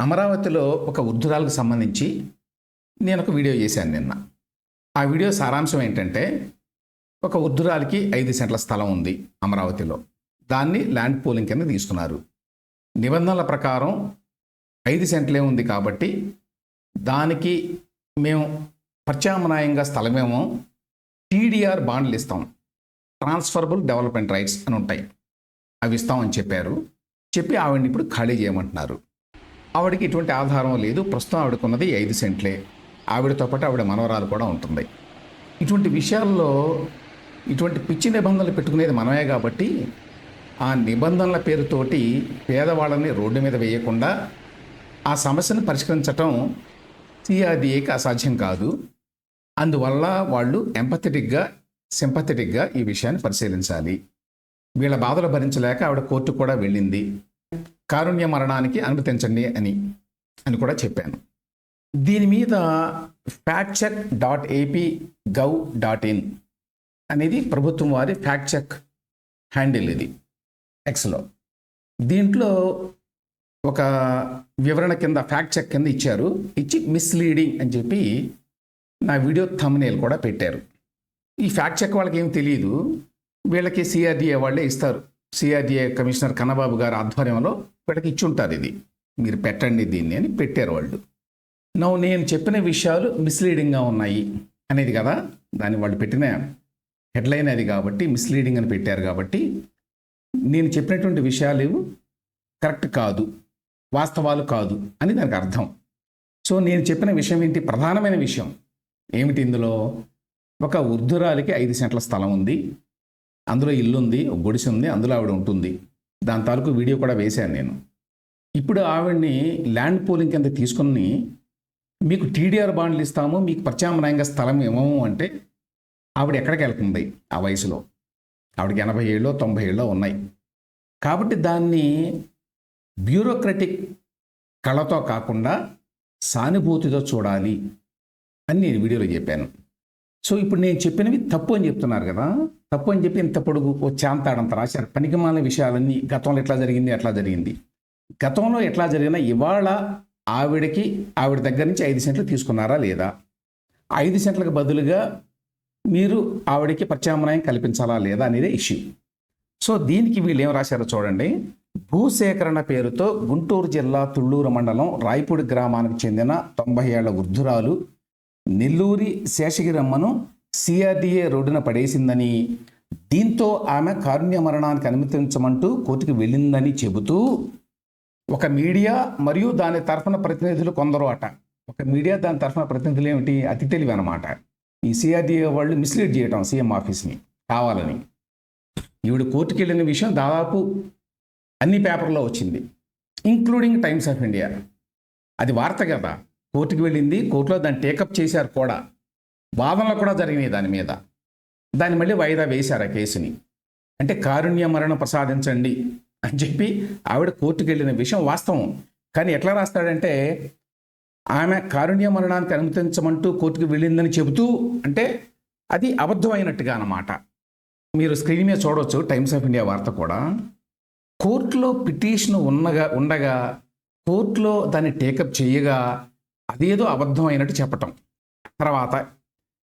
అమరావతిలో ఒక వృద్ధురాలకు సంబంధించి నేను ఒక వీడియో చేశాను నిన్న. ఆ వీడియో సారాంశం ఏంటంటే ఒక వృద్ధురాలికి ఐదు సెంట్ల స్థలం ఉంది అమరావతిలో. దాన్ని ల్యాండ్ పూలింగ్ కింద తీసుకున్నారు. నిబంధనల ప్రకారం ఐదు సెంట్లే ఉంది కాబట్టి దానికి మేము ప్రత్యామ్నాయంగా స్థలమేమో టీడీఆర్ బాండ్లు ఇస్తాం. ట్రాన్స్ఫర్బుల్ డెవలప్మెంట్ రైట్స్ అని ఉంటాయి. అవి ఇస్తామని చెప్పారు. చెప్పి ఆవిడని ఇప్పుడు ఖాళీ చేయమంటున్నారు. ఆవిడకి ఎటువంటి ఆధారం లేదు. ప్రస్తుతం ఆవిడకున్నది ఐదు సెంట్లే. ఆవిడతో పాటు ఆవిడ మనవరాలు కూడా ఉంటుంది. ఇటువంటి విషయాల్లో ఇటువంటి పిచ్చి నిబంధనలు పెట్టుకునేది మనమే కాబట్టి ఆ నిబంధనల పేరుతోటి పేదవాళ్ళని రోడ్డు మీద వేయకుండా ఆ సమస్యను పరిష్కరించటం సిఆర్డిఏకి అసాధ్యం కాదు. అందువల్ల వాళ్ళు ఎంపథెటిక్గా సింపథెటిక్గా ఈ విషయాన్ని పరిశీలించాలి. వీళ్ళ బాధలు భరించలేక ఆవిడ కోర్టు కూడా వెళ్ళింది. కారుణ్య మరణానికి అనుమతించండి అని అని కూడా చెప్పాను. దీని మీద fact check dot AP gov dot in అనేది ప్రభుత్వం వారి ఫ్యాక్ట్ చెక్ హ్యాండిల్ ఇది ఎక్స్లో దీంట్లో ఒక వివరణ కింద ఫ్యాక్ట్ చెక్ కింద ఇచ్చారు. ఇచ్చి మిస్లీడింగ్ అని చెప్పి నా వీడియో థంబ్నైల్ కూడా పెట్టారు. ఈ ఫ్యాక్ట్ చెక్ వాళ్ళకి ఏం తెలియదు వీళ్ళకి సిఆర్డిఏ వాళ్ళే ఇస్తారు. సిఆర్డిఏ కమిషనర్ కన్నబాబు గారి ఆధ్వర్యంలో వీళ్ళకి ఇచ్చి ఉంటారు ఇది. మీరు పెట్టండి దీన్ని అని పెట్టారు వాళ్ళు. నవ్వు నేను చెప్పిన విషయాలు మిస్లీడింగ్గా ఉన్నాయి అనేది కదా? దాన్ని వాళ్ళు పెట్టిన హెడ్లైన్ అది కాబట్టి మిస్లీడింగ్ అని పెట్టారు కాబట్టి నేను చెప్పినటువంటి విషయాలు కరెక్ట్ కాదు వాస్తవాలు కాదు అని దానికి అర్థం. సో నేను చెప్పిన విషయం ఏంటి? ప్రధానమైన విషయం ఏమిటి ఇందులో? ఒక వృద్ధురాలికి ఐదు సెంట్ల స్థలం ఉంది. అందులో ఇల్లు ఉంది ఒక గుడిసె ఉంది అందులో ఆవిడ ఉంటుంది. దాని తాలూకు వీడియో కూడా వేశాను నేను. ఇప్పుడు ఆవిడ్ని ల్యాండ్ పోలింగ్ కింద తీసుకుని మీకు టీడీఆర్ బాండ్లు ఇస్తాము మీకు ప్రత్యామ్నాయంగా స్థలం ఇవ్వము అంటే ఆవిడ ఎక్కడికి వెళ్తుంది ఆ వయసులో? ఆవిడకి ఎనభై ఏళ్ళు తొంభై ఏళ్ళు ఉన్నాయి. కాబట్టి దాన్ని బ్యూరోక్రటిక్ కళతో కాకుండా సానుభూతితో చూడాలి అని నేను వీడియోలో చెప్పాను. సో ఇప్పుడు నేను చెప్పినవి తప్పు అని చెప్తున్నారు కదా తప్పు అని చెప్పి ఇంత పొడుగు ఓ చాంతాడంత రాశారు. పనికిమాలిన విషయాలన్నీ గతంలో ఎట్లా జరిగింది ఎట్లా జరిగింది. గతంలో ఎట్లా జరిగినా ఇవాళ ఆవిడకి ఆవిడ దగ్గర నుంచి ఐదు సెంట్లు తీసుకున్నారా లేదా? ఐదు సెంట్లకు బదులుగా మీరు ఆవిడకి ప్రత్యామ్నాయం కల్పించాలా లేదా అనేది ఇష్యూ. సో దీనికి వీళ్ళు ఏం రాశారో చూడండి. భూసేకరణ పేరుతో గుంటూరు జిల్లా తుళ్ళూరు మండలం రాయపూడి గ్రామానికి చెందిన తొంభై ఏళ్ళ వృద్ధురాలు నెల్లూరి శేషగిరమ్మను సిఆర్డీఏ రోడ్డున పడేసిందని దీంతో ఆమె కారుణ్య మరణానికి అనుమతించమంటూ కోర్టుకు వెళ్ళిందని చెబుతూ ఒక మీడియా మరియు దాని తరఫున ప్రతినిధులు కొందరు అట. ఒక మీడియా దాని తరఫున ప్రతినిధులు ఏమిటి? అతి తెలివి అనమాట ఈ సిఆర్డీఏ వాళ్ళు మిస్లీడ్ చేయటం సీఎం ఆఫీస్ని కావాలని. ఈవిడ కోర్టుకు వెళ్ళిన విషయం దాదాపు అన్ని పేపర్లో వచ్చింది ఇంక్లూడింగ్ టైమ్స్ ఆఫ్ ఇండియా. అది వార్త కదా. కోర్టుకు వెళ్ళింది కోర్టులో దాన్ని టేకప్ చేశారు కూడా. వాదనలు కూడా జరిగినాయి దాని మీద. దాన్ని మళ్ళీ వాయిదా వేశారు ఆ కేసుని. అంటే కారుణ్య మరణం ప్రసాదించండి అని చెప్పి ఆవిడ కోర్టుకు వెళ్ళిన విషయం వాస్తవం. కానీ ఎట్లా రాస్తాడంటే ఆమె కారుణ్య మరణానికి అనుమతించమంటూ కోర్టుకు వెళ్ళిందని చెబుతూ అంటే అది అబద్ధమైనట్టుగా అన్నమాట. మీరు స్క్రీన్ మీద చూడవచ్చు టైమ్స్ ఆఫ్ ఇండియా వార్త కూడా. కోర్టులో పిటిషన్ ఉన్నగా ఉండగా కోర్టులో దాన్ని టేకప్ చేయగా అదేదో అబద్ధమైనట్టు చెప్పటం. తర్వాత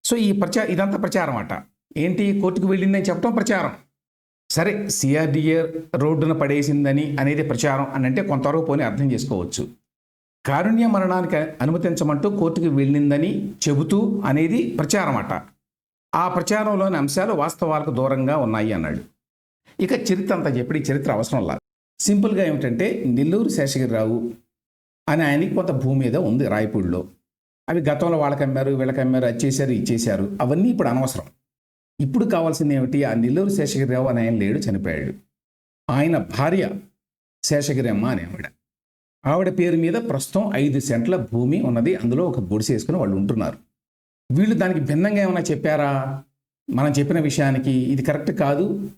సో ఈ ప్రచార ఇదంతా ప్రచారం అట. ఏంటి? కోర్టుకు వెళ్ళిందని చెప్పటం ప్రచారం. సరే సిఆర్డిఏ రోడ్డున పడేసిందని అనేది ప్రచారం అని అంటే కొంతవరకు పోనీ అర్థం చేసుకోవచ్చు. కారుణ్య మరణానికి అనుమతించమంటూ కోర్టుకు వెళ్ళిందని చెబుతూ అనేది ప్రచారం అట. ఆ ప్రచారంలోని అంశాలు వాస్తవాలకు దూరంగా ఉన్నాయి అన్నాడు. ఇక చరిత్ర అంతా చెప్పి చరిత్ర అవసరం లా. సింపుల్గా ఏమిటంటే నెల్లూరు శేషగిరిరావు అని ఆయనకి కొంత భూమి మీద ఉంది రాయపూడిలో. అవి గతంలో వాళ్ళకి అమ్మారు వీళ్ళకి అమ్మారు అది చేశారు ఇది చేశారు. అవన్నీ ఇప్పుడు అనవసరం. ఇప్పుడు కావాల్సింది ఏమిటి? ఆ నెల్లూరు శేషగిరిరావు అని ఆయన లేడు చనిపోయాడు. ఆయన భార్య శేషగిరమ్మ అని ఆవిడ. ఆవిడ పేరు మీద ప్రస్తుతం ఐదు సెంట్ల భూమి ఉన్నది. అందులో ఒక గుడిసె వేసుకుని వాళ్ళు ఉంటున్నారు. వీళ్ళు దానికి భిన్నంగా ఏమైనా చెప్పారా? మనం చెప్పిన విషయానికి ఇది కరెక్ట్ కాదు.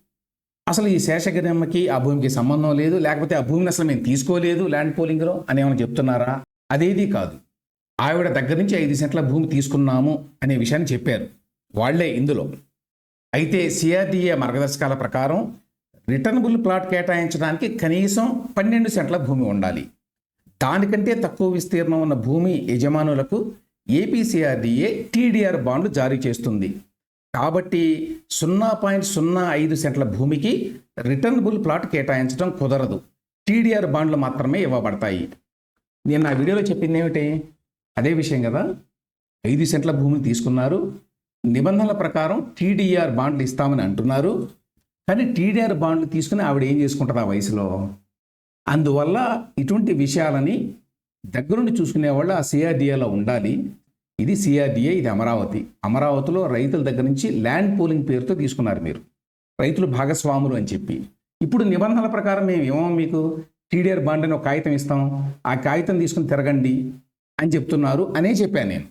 అసలు ఈ శేషగిరమ్మకి ఆ భూమికి సంబంధం లేదు. లేకపోతే ఆ భూమిని అసలు మేము తీసుకోలేదు ల్యాండ్ పోలింగ్లో అని ఏమైనా చెప్తున్నారా? అదేది కాదు. ఆవిడ దగ్గర నుంచి ఐదు సెంట్ల భూమి తీసుకున్నాము అనే విషయాన్ని చెప్పారు. వాళ్ళే ఇందులో. అయితే సిఆర్డీఏ మార్గదర్శకాల ప్రకారం రిటర్నబుల్ ప్లాట్ కేటాయించడానికి కనీసం పన్నెండు సెంట్ల భూమి ఉండాలి. దానికంటే తక్కువ విస్తీర్ణం ఉన్న భూమి యజమానులకు ఏపీసీఆర్డీఏ టీడీఆర్ బాండ్లు జారీ చేస్తుంది. కాబట్టి సున్నా పాయింట్ సున్నా ఐదు సెంట్ల భూమికి రిటర్నబుల్ ప్లాట్ కేటాయించడం కుదరదు. టీడీఆర్ బాండ్లు మాత్రమే ఇవ్వబడతాయి. నేను నా వీడియోలో చెప్పింది ఏమిటి? అదే విషయం కదా. ఐదు సెంట్ల భూమిని తీసుకున్నారు. నిబంధనల ప్రకారం టీడీఆర్ బాండ్లు ఇస్తామని అంటున్నారు. కానీ టీడీఆర్ బాండ్లు తీసుకుని ఆవిడ ఏం చేసుకుంటుంది ఆ వయసులో? అందువల్ల ఇటువంటి విషయాలని దగ్గరుండి చూసుకునే వాళ్ళు ఆ సిఆర్డిఏలో ఉండాలి. ఇది సిఆర్డిఏ ఇది అమరావతి. అమరావతిలో రైతుల దగ్గర నుంచి ల్యాండ్ పూలింగ్ పేరుతో తీసుకున్నారు మీరు. రైతులు భాగస్వాములు అని చెప్పి. ఇప్పుడు నిబంధనల ప్రకారం మేము ఏమో మీకు టీడీఆర్ బాండ్ అని ఒక కాగితం ఇస్తాం. ఆ కాగితం తీసుకుని తిరగండి. అని చెప్తున్నారు అనే చెప్పాను నేను.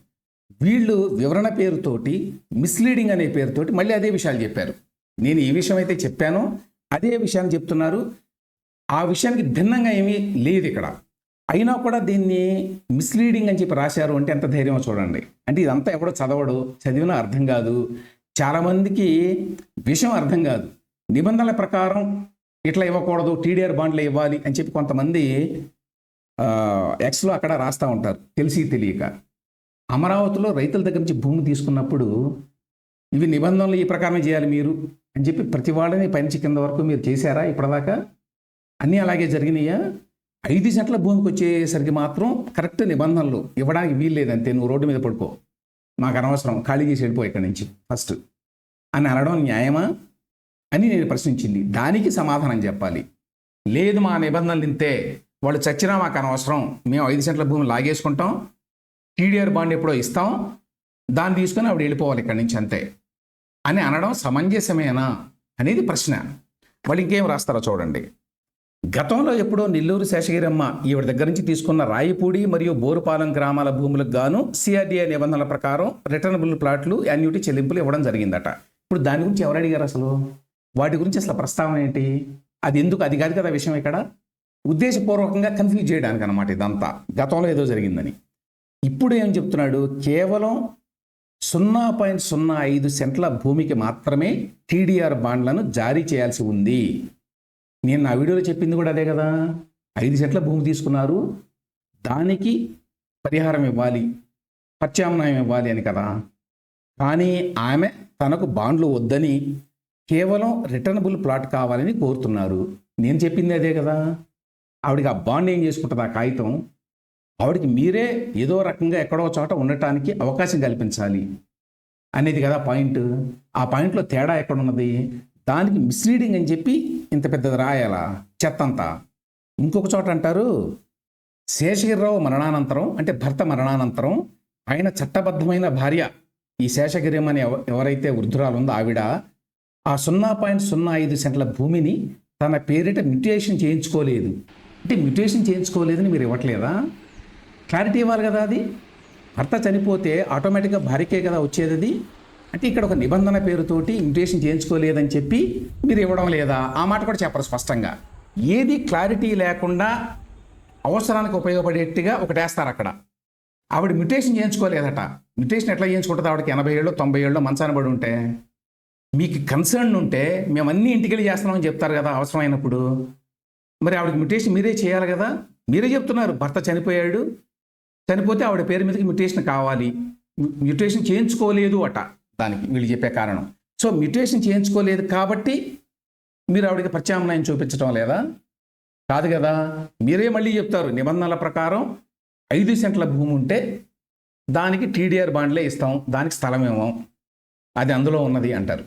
వీళ్ళు వివరణ పేరుతోటి మిస్లీడింగ్ అనే పేరుతోటి మళ్ళీ అదే విషయాలు చెప్పారు. నేను ఏ విషయం అయితే చెప్పానో. అదే విషయాన్ని చెప్తున్నారు. ఆ విషయానికి భిన్నంగా ఏమీ లేదు ఇక్కడ. అయినా కూడా దీన్ని మిస్లీడింగ్ అని చెప్పి రాశారు అంటే ఎంత ధైర్యమో చూడండి. అంటే ఇదంతా ఎవడో చదవడు చదివినా అర్థం కాదు. చాలామందికి విషయం అర్థం కాదు. నిబంధనల ప్రకారం ఇట్లా ఇవ్వకూడదు టీడీఆర్ బాండ్లు ఇవ్వాలి అని చెప్పి కొంతమంది ఎక్స్లో అక్కడ రాస్తూ ఉంటారు. తెలిసి తెలియక. అమరావతిలో రైతుల దగ్గర నుంచి భూమి తీసుకున్నప్పుడు ఇవి నిబంధనలు ఈ ప్రకారమే చేయాలి మీరు అని చెప్పి ప్రతి వాళ్ళని పైనుంచి కింద వరకు మీరు చేశారా ఇప్పటిదాకా? అన్నీ అలాగే జరిగినాయా? ఐదు సెంట్ల భూమికి వచ్చేసరికి మాత్రం కరెక్ట్ నిబంధనలు ఇవ్వడానికి వీలు లేదంతే నువ్వు రోడ్డు మీద పడుకో. మాకు అనవసరం. ఖాళీ చేసి వెళ్ళిపో ఇక్కడి నుంచి. ఫస్ట్. అని అనడం న్యాయమా? అని నేను ప్రశ్నించింది. దానికి సమాధానం చెప్పాలి. లేదు మా నిబంధనలు ఇంతే. వాళ్ళు చచ్చినా మాకు అనవసరం. మేము ఐదు సెంట్ల భూమి లాగేసుకుంటాం. టీడీఆర్ బాండ్ ఎప్పుడో ఇస్తాం. దాన్ని తీసుకొని ఆవిడ వెళ్ళిపోవాలి ఇక్కడి నుంచి అంతే. అని అనడం సమంజసమేనా అనేది ప్రశ్న. వాళ్ళు ఇంకేం రాస్తారో చూడండి. గతంలో ఎప్పుడో నెల్లూరు శేషగిరమ్మ ఈవిడ దగ్గర నుంచి తీసుకున్న రాయిపూడి మరియు బోరుపాలెం గ్రామాల భూములకు గాను సిఆర్డీఏ నిబంధనల ప్రకారం రిటర్నబుల్ ప్లాట్లు యాన్యుటీ చెల్లింపులు ఇవ్వడం జరిగిందట. ఇప్పుడు దాని గురించి ఎవరు అడిగారు అసలు? వాటి గురించి అసలు ప్రస్తావన ఏంటి? అది ఎందుకు? అది కాదు కదా విషయం ఇక్కడ. ఉద్దేశపూర్వకంగా కన్ఫ్యూజ్ చేయడానికి అనమాట ఇదంతా. గతంలో ఏదో జరిగిందని. ఇప్పుడు ఏం చెప్తున్నాడు? కేవలం సున్నా పాయింట్ సున్నా ఐదు సెంట్ల భూమికి మాత్రమే టీడీఆర్ బాండ్లను జారీ చేయాల్సి ఉంది. నేను నా వీడియోలో చెప్పింది కూడా అదే కదా. ఐదు సెంట్ల భూమి తీసుకున్నారు. దానికి పరిహారం ఇవ్వాలి. ప్రత్యామ్నాయం ఇవ్వాలి అని కదా. కానీ ఆమె తనకు బాండ్లు వద్దని కేవలం రిటర్నబుల్ ప్లాట్ కావాలని కోరుతున్నారు. నేను చెప్పింది అదే కదా. ఆవిడకి ఆ బాండ్ ఏం చేసుకుంటుంది? ఆ కాగితం ఆవిడకి మీరే ఏదో రకంగా ఎక్కడో చోట ఉండటానికి అవకాశం కల్పించాలి అనేది కదా పాయింట్. ఆ పాయింట్లో తేడా ఎక్కడున్నది? దానికి మిస్లీడింగ్ అని చెప్పి ఇంత పెద్దది రాయాలా? చెత్తంతా. ఇంకొక చోట అంటారు శేషగిరిరావు మరణానంతరం అంటే భర్త మరణానంతరం ఆయన చట్టబద్ధమైన భార్య ఈ శేషగిరి అని ఎవరైతే వృద్ధురాలు ఉందో ఆవిడ ఆ సున్నా పాయింట్ సున్నా ఐదు సెంట్ల భూమిని తన పేరిట మ్యూటేషన్ చేయించుకోలేదు. అంటే మ్యూటేషన్ చేయించుకోలేదని మీరు ఇవ్వట్లేదా? క్లారిటీ ఇవ్వాలి కదా అది? భర్త చనిపోతే ఆటోమేటిక్గా భార్యకే కదా వచ్చేది అది? అంటే ఇక్కడ ఒక నిబంధన పేరుతోటి మ్యూటేషన్ చేయించుకోలేదని చెప్పి మీరు ఇవ్వడం లేదా? ఆ మాట కూడా చెప్పరు స్పష్టంగా. ఏది క్లారిటీ లేకుండా అవసరానికి ఉపయోగపడేట్టుగా ఒకటి వేస్తారు అక్కడ. ఆవిడ మ్యూటేషన్ చేయించుకోలేదట. మ్యూటేషన్ ఎట్లా చేయించుకుంటుంది ఆవిడకి? ఎనభై ఏళ్ళు తొంభై ఏళ్ళు మంచాన పడి ఉంటే? మీకు కన్సర్న్ ఉంటే మేము అన్ని ఇంటికెళ్ళి చేస్తున్నామని చెప్తారు కదా అవసరమైనప్పుడు. మరి ఆవిడకి మ్యుటేషన్ మీరే చేయాలి కదా? మీరే చెప్తున్నారు భర్త చనిపోయాడు చనిపోతే ఆవిడ పేరు మీదకి మ్యుటేషన్ కావాలి. మ్యుటేషన్ చేయించుకోలేదు అట దానికి వీళ్ళు చెప్పే కారణం. సో మ్యుటేషన్ చేయించుకోలేదు కాబట్టి మీరు ఆవిడకి ప్రత్యామ్నాయం చూపించడం లేదా? కాదు కదా? మీరే మళ్ళీ చెప్తారు నిబంధనల ప్రకారం ఐదు సెంట్ల భూమి ఉంటే దానికి టీడీఆర్ బాండ్లే ఇస్తాం దానికి స్థలం అది అందులో ఉన్నది అంటారు.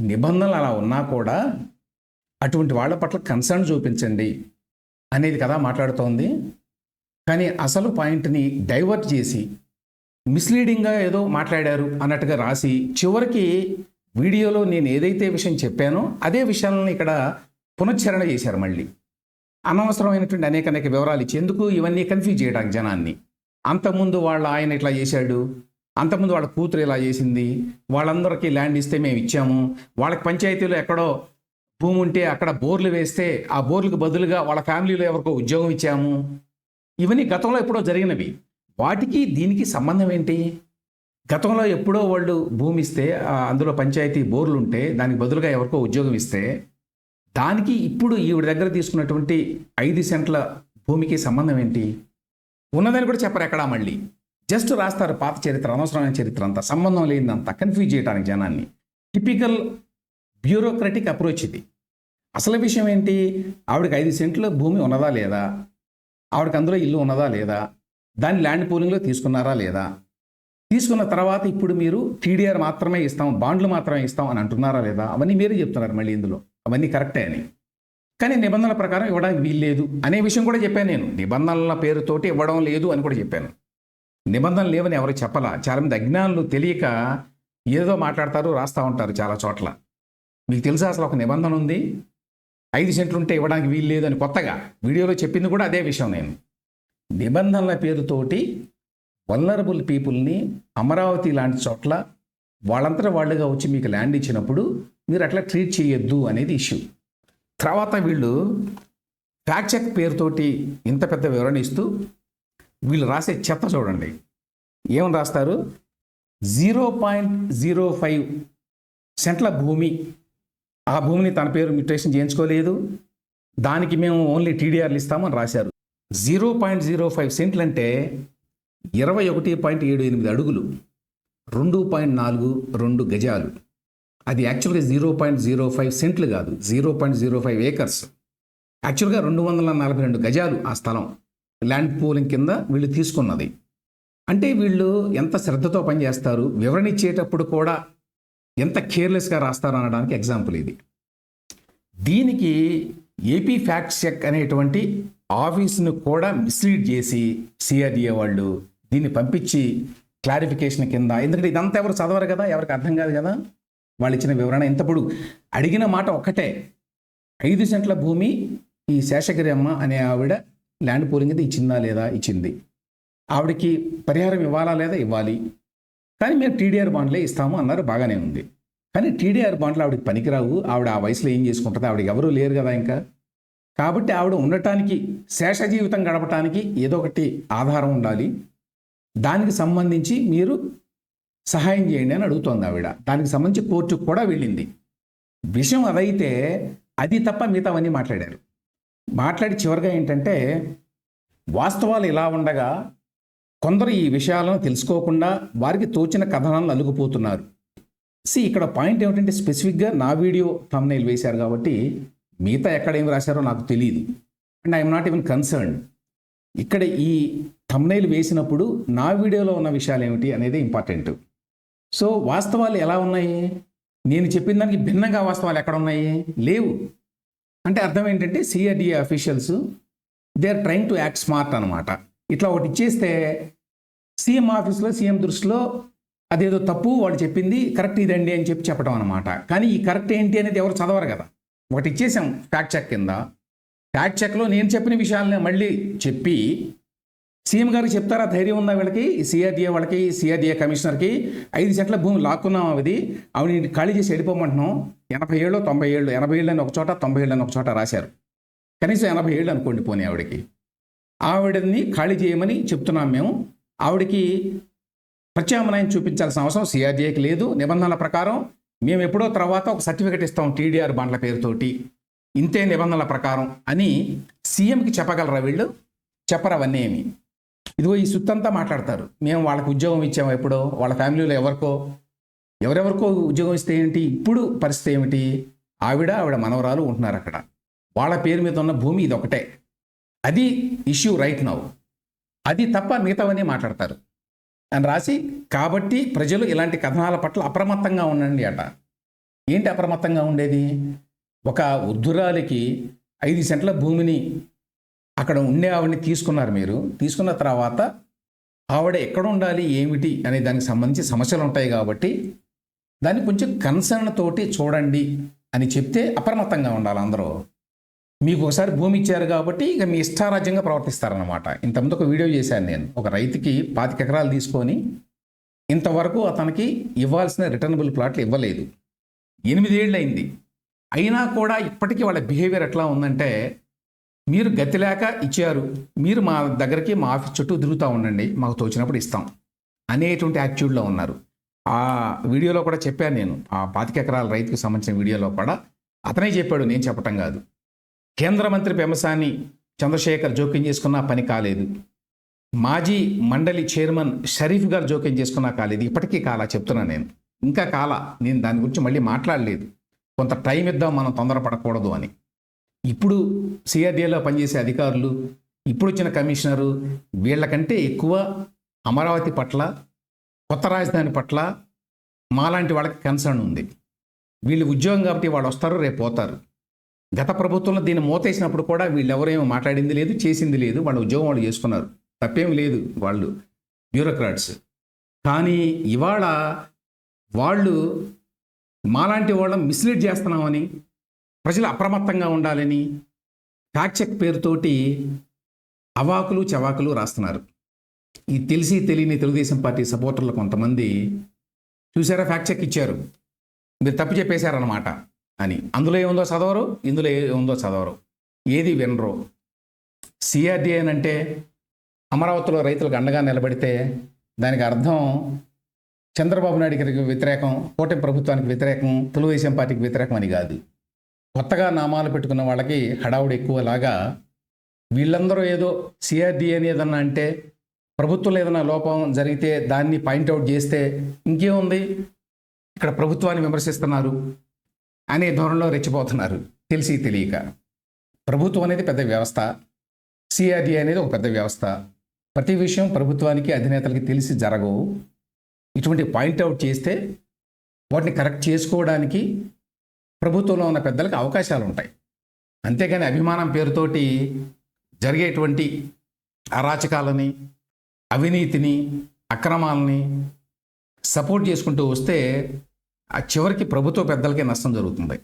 నిబంధనలు అలా ఉన్నా కూడా అటువంటి వాళ్ళ పట్ల కన్సర్న్ చూపించండి అనేది కదా మాట్లాడుతోంది. కానీ అసలు పాయింట్ని డైవర్ట్ చేసి మిస్లీడింగ్గా ఏదో మాట్లాడారు అన్నట్టుగా రాసి చివరికి వీడియోలో నేను ఏదైతే విషయం చెప్పానో అదే విషయాలను ఇక్కడ పునశ్చరణ చేశారు మళ్ళీ. అనవసరమైనటువంటి అనేక అనేక వివరాలు ఇచ్చి ఎందుకు ఇవన్నీ కన్ఫ్యూజ్ చేయడానికి జనాన్ని? అంతకుముందు వాళ్ళ ఆయన ఇట్లా చేశాడు అంతకుముందు వాళ్ళ కూతురు ఇలా చేసింది వాళ్ళందరికీ ల్యాండ్ ఇస్తే మేము ఇచ్చాము వాళ్ళకి పంచాయతీలో ఎక్కడో భూమి ఉంటే అక్కడ బోర్లు వేస్తే ఆ బోర్లకు బదులుగా వాళ్ళ ఫ్యామిలీలో ఎవరికో ఉద్యోగం ఇచ్చాము. ఇవన్నీ గతంలో ఎప్పుడో జరిగినవి. వాటికి దీనికి సంబంధం ఏంటి? గతంలో ఎప్పుడో వాళ్ళు భూమి ఇస్తే అందులో పంచాయతీ బోర్లు ఉంటే దానికి బదులుగా ఎవరికో ఉద్యోగం ఇస్తే దానికి ఇప్పుడు ఈవిడ దగ్గర తీసుకున్నటువంటి ఐదు సెంట్ల భూమికి సంబంధం ఏంటి? ఉన్నదని కూడా చెప్పరు ఎక్కడా మళ్ళీ. జస్ట్ రాస్తారు పాత చరిత్ర అనవసరమైన చరిత్ర అంతా. సంబంధం లేనిదంతా. కన్ఫ్యూజ్ చేయడానికి జనాన్ని. టిపికల్ బ్యూరోక్రటిక్ అప్రోచ్ ఇది. అసలు విషయం ఏంటి? ఆవిడకి ఐదు సెంట్లు భూమి ఉన్నదా లేదా? ఆవిడకి అందులో ఇల్లు ఉన్నదా లేదా? దాన్ని ల్యాండ్ పూలింగ్లో తీసుకున్నారా లేదా? తీసుకున్న తర్వాత ఇప్పుడు మీరు టీడీఆర్ మాత్రమే ఇస్తాం బాండ్లు మాత్రమే ఇస్తాం అని అంటున్నారా లేదా? అవన్నీ మీరే చెప్తున్నారు మళ్ళీ ఇందులో. అవన్నీ కరెక్టే అని. కానీ నిబంధనల ప్రకారం ఇవ్వడానికి వీల్లేదు అనే విషయం కూడా చెప్పాను నేను. నిబంధనల పేరుతోటి ఇవ్వడం లేదు అని కూడా చెప్పాను. నిబంధనలు లేవని ఎవరు చెప్పలా? చాలామంది అజ్ఞానులు తెలియక ఏదో మాట్లాడతారు రాస్తూ ఉంటారు చాలా చోట్ల. మీకు తెలుసా అసలు ఒక నిబంధన ఉంది? ఐదు సెంట్లు ఉంటే ఇవ్వడానికి వీలు లేదు అని కొత్తగా వీడియోలో చెప్పింది కూడా అదే విషయం నేను. నిబంధనల పేరుతోటి వల్నరబుల్ పీపుల్ని అమరావతి లాంటి చోట్ల వాళ్ళంతా వాళ్ళుగా వచ్చి మీకు ల్యాండ్ ఇచ్చినప్పుడు మీరు అట్లా ట్రీట్ చేయొద్దు అనేది ఇష్యూ తర్వాత వీళ్ళు ఫ్యాక్ట్ చెక్ పేరుతోటి ఇంత పెద్ద వివరణ ఇస్తూ వీళ్ళు రాసే చెత్త చూడండి. ఏమని రాస్తారు? జీరో పాయింట్ జీరో ఫైవ్ సెంట్ల భూమి ఆ భూమిని తన పేరు మ్యూటేషన్ చేయించుకోలేదు. దానికి మేము ఓన్లీ టీడీఆర్లు ఇస్తామని రాశారు. జీరో పాయింట్ జీరో ఫైవ్ సెంట్లు అంటే ఇరవై ఒకటి పాయింట్ ఏడు ఎనిమిది అడుగులు రెండు పాయింట్ నాలుగు రెండు గజాలు. అది యాక్చువల్గా జీరో పాయింట్ జీరో ఫైవ్ సెంట్లు కాదు zero point zero five acres. యాక్చువల్గా రెండు వందల నలభై రెండు గజాలు ఆ స్థలం ల్యాండ్ పూలింగ్ కింద వీళ్ళు తీసుకున్నది. అంటే వీళ్ళు ఎంత శ్రద్ధతో పనిచేస్తారు? వివరణ ఇచ్చేటప్పుడు కూడా ఎంత కేర్లెస్గా రాస్తారు అనడానికి ఎగ్జాంపుల్ ఇది. దీనికి ఏపీ ఫ్యాక్ట్ చెక్ అనేటువంటి ఆఫీస్ను కూడా మిస్లీడ్ చేసి సిఆర్డిఏ వాళ్ళు దీన్ని పంపించి క్లారిఫికేషన్ కింద ఎందుకంటే ఇదంతా ఎవరు చదవరు కదా ఎవరికి అర్థం కాదు కదా. వాళ్ళు ఇచ్చిన వివరణ ఇంతప్పుడు అడిగిన మాట ఒక్కటే ఐదు సెంట్ల భూమి ఈ శేషగిరి అమ్మ అనే ఆవిడ ల్యాండ్ పూలింగ్ అయితే ఇచ్చిందా లేదా ఇచ్చింది. ఆవిడకి పరిహారం ఇవ్వాలా లేదా ఇవ్వాలి. కానీ మేము టీడీఆర్ బాండ్లే ఇస్తాము అన్నారు బాగానే ఉంది. కానీ టీడీఆర్ బాండ్లు ఆవిడకి పనికిరావు. ఆవిడ ఆ వయసులో ఏం చేసుకుంటుంది? ఆవిడ ఎవరూ లేరు కదా ఇంకా. కాబట్టి ఆవిడ ఉండటానికి శేష జీవితం గడపటానికి ఏదో ఒకటి ఆధారం ఉండాలి. దానికి సంబంధించి మీరు సహాయం చేయండి అని అడుగుతోంది ఆవిడ. దానికి సంబంధించి కోర్టుకు కూడా వెళ్ళింది. విషయం అదైతే అది తప్ప మిగతావన్నీ మాట్లాడారు. మాట్లాడి చివరిగా ఏంటంటే వాస్తవాలు ఇలా ఉండగా కొందరు ఈ విషయాలను తెలుసుకోకుండా వారికి తోచిన కథనాలను అలుగుపోతున్నారు. సి ఇక్కడ పాయింట్ ఏమిటంటే స్పెసిఫిక్గా నా వీడియో థంబ్నైల్ వేశారు కాబట్టి మిగతా ఎక్కడ ఏం రాశారో నాకు తెలియదు. And I'm not even concern ఇక్కడ ఈ థంబ్నైల్ వేసినప్పుడు నా వీడియోలో ఉన్న విషయాలు ఏమిటి అనేది ఇంపార్టెంట్. సో వాస్తవాలు ఎలా ఉన్నాయి? నేను చెప్పిన దానికి భిన్నంగా వాస్తవాలు ఎక్కడ ఉన్నాయి? లేవు. అంటే అర్థం ఏంటంటే CRDA officials they are trying to act smart అనమాట ఇట్లా ఒకటి ఇచ్చేస్తే సీఎం ఆఫీస్లో సీఎం దృష్టిలో అదేదో తప్పు వాడు చెప్పింది కరెక్ట్ ఇదండి అని చెప్పి చెప్పడం అనమాట కానీ ఈ కరెక్ట్ ఏంటి అనేది ఎవరు చదవరు కదా. ఒకటి ఇచ్చేసాం ఫ్యాక్ట్ చెక్ కింద. ఫ్యాక్ట్ చెక్లో నేను చెప్పిన విషయాలని మళ్ళీ చెప్పి సీఎం గారికి చెప్తారా? ధైర్యం ఉందా వీళ్ళకి? సిఆర్డీఏ వాళ్ళకి సిఆర్డీఏ కమిషనర్కి? ఐదు సెట్ల భూమి లాక్కున్నాం అది ఆవిడ ఖాళీ చేసి వెళ్ళిపోమంటున్నాం ఎనభై ఏళ్ళు తొంభై ఏళ్ళు ఎనభై ఏళ్ళు అని ఒక చోట తొంభై ఏళ్ళు అని ఒక చోట రాశారు. కనీసం ఎనభై ఏళ్ళు అనుకోండి పోనీ ఆవిడకి. ఆవిడని ఖాళీ చేయమని చెప్తున్నాం మేము. ఆవిడకి ప్రత్యామ్నాయం చూపించాల్సిన అవసరం సిఆర్డీఏకి లేదు. నిబంధనల ప్రకారం మేము ఎప్పుడో తర్వాత ఒక సర్టిఫికెట్ ఇస్తాం టీడీఆర్ బాండ్ల పేరుతోటి. ఇంతే నిబంధనల ప్రకారం అని సీఎంకి చెప్పగలరా వీళ్ళు? చెప్పరవన్నీ ఏమి? ఇదిగో ఈ సుత్తంతా మాట్లాడతారు. మేము వాళ్ళకి ఉద్యోగం ఇచ్చాము ఎప్పుడో వాళ్ళ ఫ్యామిలీలో ఎవరికో. ఎవరెవరికో ఉద్యోగం ఇస్తే ఏంటి? ఇప్పుడు పరిస్థితి ఏమిటి? ఆవిడ ఆవిడ మనవరాలు ఉంటున్నారు అక్కడ. వాళ్ళ పేరు మీద ఉన్న భూమి ఇది ఒకటే అది ఇష్యూ రైట్ నౌ అది తప్ప మిగతావన్నీ మాట్లాడతారు. అని రాసి కాబట్టి ప్రజలు ఇలాంటి కథనాల పట్ల అప్రమత్తంగా ఉండండి అట. ఏంటి అప్రమత్తంగా ఉండేది? ఒక వృద్ధురాలికి ఐదు సెంట్ల భూమిని అక్కడ ఉండే ఆవిడని తీసుకున్నారు మీరు. తీసుకున్న తర్వాత ఆవిడ ఎక్కడ ఉండాలి ఏమిటి అనే దానికి సంబంధించి సమస్యలు ఉంటాయి కాబట్టి దాన్ని కొంచెం కన్సర్న్ తోటి చూడండి అని చెప్తే అప్రమత్తంగా ఉండాలి అందరూ. మీకు ఒకసారి భూమి ఇచ్చారు కాబట్టి ఇక మీ ఇష్టారాజ్యంగా ప్రవర్తిస్తారనమాట ఇంతకుముందు ఒక వీడియో చేశాను నేను. ఒక రైతుకి పాతిక ఎకరాలు తీసుకొని ఇంతవరకు అతనికి ఇవ్వాల్సిన రిటర్నబుల్ ప్లాట్లు ఇవ్వలేదు. ఎనిమిదేళ్ళు అయింది అయినా కూడా ఇప్పటికీ వాళ్ళ బిహేవియర్ ఎట్లా ఉందంటే మీరు గతి లేక ఇచ్చారు. మీరు మా దగ్గరికి మా ఆఫీస్ చుట్టూ తిరుగుతూ ఉండండి. మాకు తోచినప్పుడు ఇస్తాం అనేటువంటి యాటిట్యూడ్లో ఉన్నారు. ఆ వీడియోలో కూడా చెప్పాను నేను. ఆ పాతిక ఎకరాల రైతుకు సంబంధించిన వీడియోలో కూడా అతనే చెప్పాడు. నేను చెప్పటం కాదు. కేంద్ర మంత్రి పెమసాని చంద్రశేఖర్ జోక్యం చేసుకున్నా పని కాలేదు. మాజీ మండలి చైర్మన్ షరీఫ్ గారు జోక్యం చేసుకున్నా కాలేదు. ఇప్పటికీ కాలా చెప్తున్నా నేను. ఇంకా కాలా నేను దాని గురించి మళ్ళీ మాట్లాడలేదు. కొంత టైం ఇద్దాం మనం తొందరపడకూడదు అని. ఇప్పుడు సిఆర్డీఏలో పనిచేసే అధికారులు ఇప్పుడు వచ్చిన కమిషనరు వీళ్ళకంటే ఎక్కువ అమరావతి పట్ల కొత్త రాజధాని పట్ల మాలాంటి వాళ్ళకి కన్సర్న్ ఉంది. వీళ్ళు ఉద్యోగం కాబట్టి వాళ్ళు వస్తారు రేపు పోతారు. గత ప్రభుత్వంలో దీన్ని మూతేసినప్పుడు కూడా వీళ్ళు మాట్లాడింది లేదు చేసింది లేదు. వాళ్ళ ఉద్యోగం వాళ్ళు చేసుకున్నారు. తప్పేం లేదు వాళ్ళు బ్యూరోక్రాట్స్. కానీ ఇవాళ వాళ్ళు మాలాంటి వాళ్ళని మిస్లీడ్ చేస్తున్నామని ప్రజలు అప్రమత్తంగా ఉండాలని ఫ్యాక్ట్ చెక్ పేరుతోటి అవాకులు చవాకులు రాస్తున్నారు. ఈ తెలిసి తెలియని తెలుగుదేశం పార్టీ సపోర్టర్లు కొంతమంది చూసారా ఫ్యాక్ట్ చెక్ ఇచ్చారు. మీరు తప్పు చెప్పేశారన్నమాట. అని. అందులో ఏముందో చదవరు ఇందులో ఏముందో చదవరు. ఏది వినరు. సిఆర్డిఏ అంటే అమరావతిలో రైతులకు అండగా నిలబడితే దానికి అర్థం చంద్రబాబు నాయుడు వ్యతిరేకం కూటమి ప్రభుత్వానికి వ్యతిరేకం తెలుగుదేశం పార్టీకి వ్యతిరేకం అని కాదు. కొత్తగా నామాలు పెట్టుకున్న వాళ్ళకి హడావుడి ఎక్కువలాగా వీళ్ళందరూ ఏదో సిఆర్డిఏని ఏదన్నా అంటే ప్రభుత్వంలో ఏదైనా లోపం జరిగితే దాన్ని పాయింట్అవుట్ చేస్తే ఇంకేముంది? ఇక్కడ ప్రభుత్వాన్ని విమర్శిస్తున్నారు. అనే ధోరణిలో రెచ్చిపోతున్నారు. తెలిసి తెలియక. ప్రభుత్వం అనేది పెద్ద వ్యవస్థ. సిఆర్డి అనేది ఒక పెద్ద వ్యవస్థ. ప్రతి విషయం ప్రభుత్వానికి అధినేతలకి తెలిసి జరగవు. ఇటువంటి పాయింట్అవుట్ చేస్తే వాటిని కరెక్ట్ చేసుకోవడానికి ప్రభుత్వంలో ఉన్న పెద్దలకు అవకాశాలు ఉంటాయి అంతేగాని అభిమానం పేరుతోటి జరిగేటువంటి అరాచకాలని అవినీతిని అక్రమాలని సపోర్ట్ చేసుకుంటూ వస్తే ఆ చివరికి ప్రభుత్వ పెద్దలకే నష్టం జరుగుతుంది.